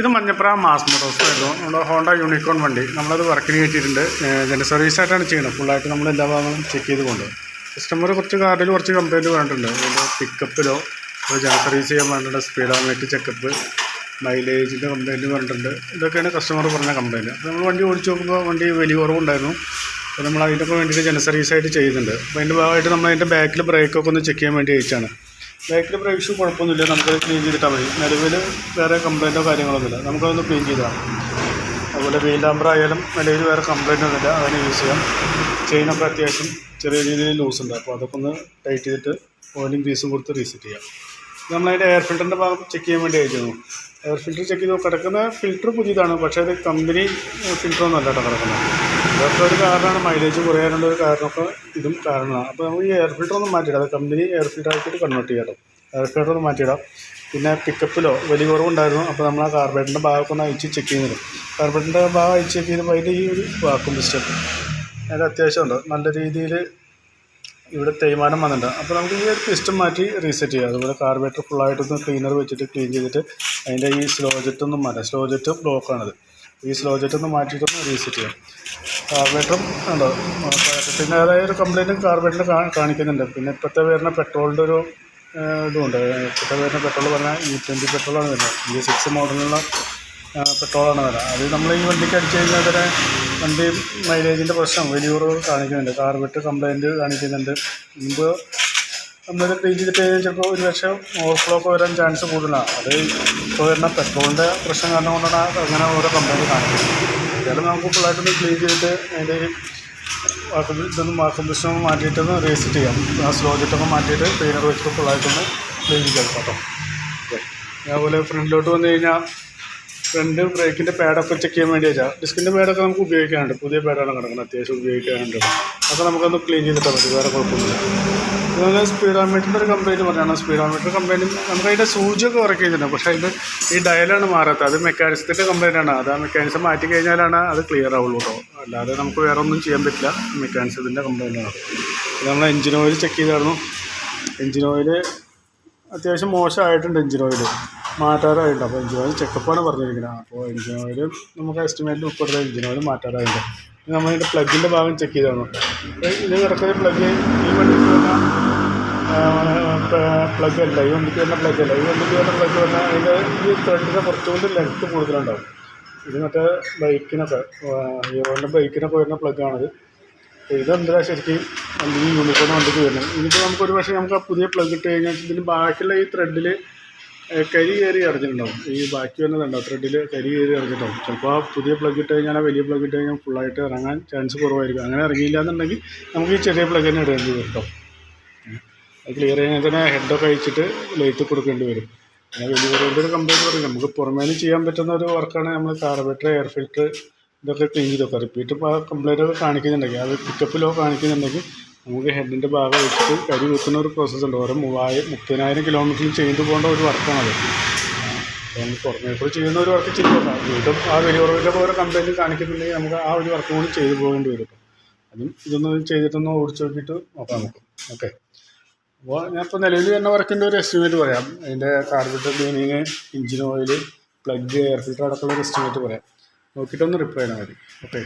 ഇത് Manjapra mass Motors ആയിരുന്നു. നമ്മുടെ ഹോണ്ട യൂണിക്കോൺ വണ്ടി. നമ്മളത് വർക്കിന് കയറ്റിയിട്ടുണ്ട് ഇതിന്റെ സർവീസ് ആയിട്ടാണ് ചെയ്യുന്നത്. ഫുള്ളായിട്ട് നമ്മൾ എല്ലാ ഭാഗങ്ങളും ചെക്ക് ചെയ്ത് കൊണ്ട്. കസ്റ്റമർ കുറച്ച് കാർഡിൽ കുറച്ച് കംപ്ലൈന്റ് പറഞ്ഞിട്ടുണ്ട്. അതിന്റെ പിക്കപ്പിലോ ജന സർവീസ് ചെയ്യാൻ വേണ്ടിയിട്ട് സ്പീഡോമീറ്റർ ചെക്കപ്പ് മൈലേജിന്റെ കംപ്ലൈന്റ് പറഞ്ഞിട്ടുണ്ട്. ഇതൊക്കെയാണ് കസ്റ്റമർ പറഞ്ഞ കംപ്ലൈന്റ് അപ്പോൾ നമ്മൾ വണ്ടി ഓടിച്ച് നോക്കുമ്പോൾ വണ്ടി വലിയ കുറവുണ്ടായിരുന്നു. അപ്പോൾ നമ്മൾ അതിനൊക്കെ വേണ്ടിയിട്ട് ജന സർവീസ് ആയിട്ട് ചെയ്യുന്നുണ്ട്. അപ്പോൾ അതിന്റെ ഭാഗമായിട്ട് നമ്മൾ അതിന്റെ ബാക്കിൽ ബ്രേക്കൊക്കെ ഒന്ന് ചെക്ക് ചെയ്യാൻ വേണ്ടി അയച്ചാണ് ബാക്കിൽ ബ്രേക്ക് കുഴപ്പമൊന്നുമില്ല. നമുക്കത് ക്ലീൻ ചെയ്തിട്ടാൽ മതി. നിലവിൽ വേറെ കംപ്ലൈന്റോ കാര്യങ്ങളൊന്നുമില്ല നമുക്കതൊന്ന് ക്ലീൻ ചെയ്താൽ അതുപോലെ വീൽ നമ്പർ ആയാലും നിലവിൽ വേറെ കംപ്ലൈന്റ് ഒന്നുമില്ല. അതിനെ യൂസ് ചെയ്യാം. ചെയിൻ നമ്പർ അത്യാവശ്യം ചെറിയ രീതിയിൽ ലൂസ് ഉണ്ട്. അപ്പോൾ അതൊക്കെ ഒന്ന് ടൈറ്റ് ചെയ്തിട്ട് ഓയിലും ഗ്രീസും കൊടുത്ത് റീസെറ്റ് ചെയ്യാം. നമ്മളതിന്റെ എയർ ഫിൽറ്ററിന്റെ ഭാഗം ചെക്ക് ചെയ്യാൻ വേണ്ടി അയച്ചിരുന്നു എയർ ഫിൽറ്റർ ചെക്ക് ചെയ്ത് കിടക്കുന്ന ഫിൽറ്റർ പുതിയതാണ്. പക്ഷേ അത് കമ്പനി ഫിൽറ്ററൊന്നും അല്ല കേട്ടോ കിടക്കുന്നത്. ഇതൊക്കെ ഒരു കാരണമാണ്. മൈലേജ് കുറയാനുള്ള ഒരു കാരണമൊക്കെ ഇതും കാരണമാണ്. അപ്പോൾ നമുക്ക് ഈ എയർ ഫിൽറ്റർ ഒന്ന് മാറ്റിയിടാം. കമ്പനി എയർ ഫിൽറ്റർ ആക്കിയിട്ട് കൺവേർട്ട് ചെയ്യാം എയർ ഫിൽറ്റർ ഒന്ന് മാറ്റിയിടാം. പിന്നെ പിക്കപ്പിലോ വലിയ കുറവുണ്ടായിരുന്നു. അപ്പോൾ നമ്മൾ ആ കാർബേറ്ററിന്റെ ഭാഗമൊക്കെ ഒന്ന് അയച്ച് ചെക്ക് ചെയ്യുന്നത് കാർബേറ്ററിന്റെ ഭാഗം അയച്ച് ചെക്ക് ചെയ്തപ്പോൾ അതിന്റെ ഈ ഒരു വാക്കും സിസ്റ്റം അതിന്റെ അത്യാവശ്യമുണ്ട് നല്ല രീതിയിൽ ഇവിടെ തേയ്മാനം വന്നിട്ടുണ്ട്. അപ്പോൾ നമുക്ക് ഈ ഒരു പിസ്റ്റം മാറ്റി റീസെറ്റ് ചെയ്യാം. അതുപോലെ കാർബേറ്റർ ഫുള്ളായിട്ടൊന്ന് ക്ലീനർ വെച്ചിട്ട് ക്ലീൻ ചെയ്തിട്ട് അതിന്റെ ഈ സ്ലോ ജെറ്റ് ഒന്നും മാറ്റാം. സ്ലോ ജെറ്റ് ബ്ലോക്കാണത് ഈ സ്ലോ ജെറ്റ് ഒന്ന് മാറ്റിയിട്ടൊന്ന് റീസെറ്റ് ചെയ്യാം. കാർബേറ്ററും ഉണ്ടോ? അതായത് ഒരു കംപ്ലൈന്റും കാർബേറ്ററിന് കാണിക്കുന്നുണ്ട്. പിന്നെ ഇപ്പോഴത്തെ വരുന്ന പെട്രോളിന്റെ ഒരു ഇതുമുണ്ട് ഇപ്പോഴത്തെ വരുന്ന പെട്രോൾ പറഞ്ഞാൽ ഇ ട്വന്റി പെട്രോളാണ് വരുന്നത്. ഇ സിക്സ് മോഡലിലുള്ള പെട്രോളാണ് വരുന്നത്. അത് നമ്മൾ ഈ വണ്ടിക്ക് അടിച്ചു കഴിഞ്ഞാൽ തന്നെ വണ്ടി മൈലേജിന്റെ പ്രശ്നം വലിയൊരു കാണിക്കുന്നുണ്ട്. കാർബറ്റ് കംപ്ലൈന്റ് കാണിക്കുന്നുണ്ട്. മുമ്പ് നമ്മൾ പെയിന്റ് ചെയ്തിട്ട് ചിലപ്പോൾ ഒരു ലക്ഷം ഓവർഫ്ലോ ഒക്കെ വരാൻ ചാൻസ് കൂടുതലാണ്. അത് ഇപ്പോൾ വരുന്ന പെട്രോളിന്റെ പ്രശ്നം കാരണം കൊണ്ടാണ് അങ്ങനെ ഓരോ കമ്പനി കാണിക്കുന്നത്. എന്തായാലും നമുക്ക് ഫുള്ളായിട്ടൊന്ന് ക്ലീൻ ചെയ്തിട്ട് അതിന്റെ ഇതൊന്നും വാക്കും പ്രശ്നം മാറ്റിയിട്ടൊന്ന് റീസെറ്റ് ചെയ്യാം. ആ സ്ലോ ജെറ്റൊക്കെ മാറ്റിയിട്ട് ക്ലീനർ വെച്ചിട്ട് ഫുള്ളായിട്ടൊന്ന് ക്ലീൻ ചെയ്യാം കേട്ടോ. അതുപോലെ ഫ്രണ്ടിലോട്ട് വന്നു കഴിഞ്ഞാൽ ഫ്രണ്ട് ബ്രേക്കിന്റെ പാഡൊക്കെ ചെക്ക് ചെയ്യാൻ വേണ്ടി വെച്ചാൽ ഡിസ്കിന്റെ പാഡൊക്കെ നമുക്ക് ഉപയോഗിക്കാനുണ്ട്. പുതിയ പാഡാണ് കിടക്കുന്നത് അത്യാവശ്യം ഉപയോഗിക്കാനുണ്ട്. അപ്പോൾ നമുക്കൊന്ന് ക്ലീൻ ചെയ്തിട്ട് മതി വേറെ കുഴപ്പമൊന്നുമില്ല. അതുപോലെ സ്പീഡോമീറ്ററിന്റെ ഒരു കംപ്ലൈന്റ് പറഞ്ഞാണ്. സ്പീഡോമീറ്റർ കംപ്ലൈന്റ് നമുക്ക് അതിന്റെ സൂചിയൊക്കെ വർക്ക് പക്ഷേ അതിന്റെ ഈ ഡയലാണ് മാറാത്തത്. അത് മെക്കാനിസത്തിന്റെ കംപ്ലൈന്റ് ആണ്. അത് ആ മെക്കാനിസം മാറ്റി കഴിഞ്ഞാലാണ് അത് ക്ലിയർ ആവുള്ളൂ കേട്ടോ. അല്ലാതെ നമുക്ക് വേറെ ഒന്നും ചെയ്യാൻ പറ്റില്ല. മെക്കാനിസത്തിന്റെ കംപ്ലൈന്റ് ആണ്. നമ്മൾ എഞ്ചിൻ ഓയിൽ ചെക്ക് ചെയ്തായിരുന്നു. എഞ്ചിൻ ഓയിൽ അത്യാവശ്യം മോശമായിട്ടുണ്ട് എഞ്ചിൻ ഓയിൽ മാറ്റാറായിട്ടുണ്ട്. അപ്പോൾ എഞ്ചിൻ ഓയിൽ ചെക്കപ്പാണ് പറഞ്ഞിരിക്കുന്നത്. അപ്പോൾ എഞ്ചിൻ ഓയിൽ നമുക്ക് എസ്റ്റിമേറ്റ് മുപ്പത് എഞ്ചിൻ ഓയിൽ മാറ്റാറായിട്ടുണ്ട്. നമ്മൾ ഇതിന്റെ പ്ലഗിന്റെ ഭാഗം ചെക്ക് ചെയ്ത് തന്നു ഇത് കിടക്കുന്ന പ്ലഗ് ഈ വണ്ടിക്ക് പ്ലഗ് അല്ല ഈ വണ്ടിക്ക് വരുന്ന പ്ലഗ് അല്ല. ഈ വണ്ടിക്ക് വരുന്ന പ്ലഗ് പറഞ്ഞാൽ അതിന്റെ ഈ ത്രെഡിന്റെ കുറച്ചുകൂടി ലെങ്ത്ത് കൂടുതലുണ്ടാവും. ഇത് മറ്റേ ബൈക്കിനൊക്കെ ഹീറോന്റെ ബൈക്കിനൊക്കെ വരുന്ന പ്ലഗാണിത് ഇതെന്താ ശരിക്കും ഈ യൂണിഫോം വണ്ടിക്ക് വരുന്നത്? ഇനിയിപ്പോൾ നമുക്കൊരു പക്ഷേ നമുക്ക് ആ പുതിയ പ്ലഗ് ഇട്ട് കഴിഞ്ഞാൽ ഇതിന് ബാക്കിയുള്ള ഈ ത്രെഡിൽ കരി കയറി അടഞ്ഞിട്ടുണ്ടാവും ഈ ബാക്കി വരുന്നതുണ്ടാവും ത്രെഡിൽ കരി കയറി അടഞ്ഞിട്ടുണ്ടാവും ചിലപ്പോൾ ആ പുതിയ പ്ലഗ് ഇട്ട് കഴിഞ്ഞാൽ വലിയ പ്ലഗ് ഇട്ട് കഴിഞ്ഞാൽ ഫുള്ളായിട്ട് ഇറങ്ങാൻ ചാൻസ് കുറവായിരിക്കും. അങ്ങനെ ഇറങ്ങിയില്ല എന്നുണ്ടെങ്കിൽ നമുക്ക് ഈ ചെറിയ പ്ലഗ് തന്നെ ഇടേണ്ടി വരും കേട്ടോ. അത് ക്ലിയർ ചെയ്യാൻ തന്നെ ഹെഡൊക്കെ അയച്ചിട്ട് ലൈറ്റ് കൊടുക്കേണ്ടി വരും. പിന്നെ വലിയ ഒരു കംപ്ലൈന്റ് പറയും. നമുക്ക് പുറമേന്ന് ചെയ്യാൻ പറ്റുന്ന ഒരു വർക്കാണ് നമ്മൾ കാർബറേറ്റർ എയർ ഫിൽറ്റർ ഇതൊക്കെ ക്ലീൻ ചെയ്തൊക്കെ റിപ്പീറ്റ് ഇപ്പോൾ കംപ്ലൈന്റ് ഒക്കെ കാണിക്കുന്നുണ്ടെങ്കിൽ അത് പിക്കപ്പിലോ കാണിക്കുന്നുണ്ടെങ്കിൽ നമുക്ക് ഹെഡിന്റെ ഭാഗം വെച്ചിട്ട് കരി വെക്കുന്ന ഒരു പ്രോസസ്സ് ഉണ്ട്. ഓരോ മൂവായിരം മുപ്പതിനായിരം കിലോമീറ്ററിൽ ചെയ്തു പോകേണ്ട ഒരു വർക്കാണത് പുറമേ ചെയ്യുന്ന ഒരു വർക്ക് ചെയ്തു പോകാം. വീണ്ടും ആ വലിയ കുറവിന്റെ ഓരോ കമ്പനി കാണിക്കുന്നുണ്ടെങ്കിൽ നമുക്ക് ആ ഒരു വർക്ക് കൂടി ചെയ്തു പോകേണ്ടി വരും അതും ഇതൊന്ന് ചെയ്തിട്ടൊന്ന് ഓടിച്ചു നോക്കിയിട്ട് നോക്കാം നമുക്ക്. ഓക്കെ അപ്പോൾ ഞാനിപ്പോൾ നിലവിൽ വരുന്ന വർക്കിന്റെ ഒരു എസ്റ്റിമേറ്റ് പറയാം. അതിന്റെ carburettor cleaning engine oil plug air filter അടക്കമുള്ള ഒരു എസ്റ്റിമേറ്റ് പറയാം. നോക്കിയിട്ടൊന്ന് റിപ്ലൈ ചെയ്താൽ മതി. ഓക്കെ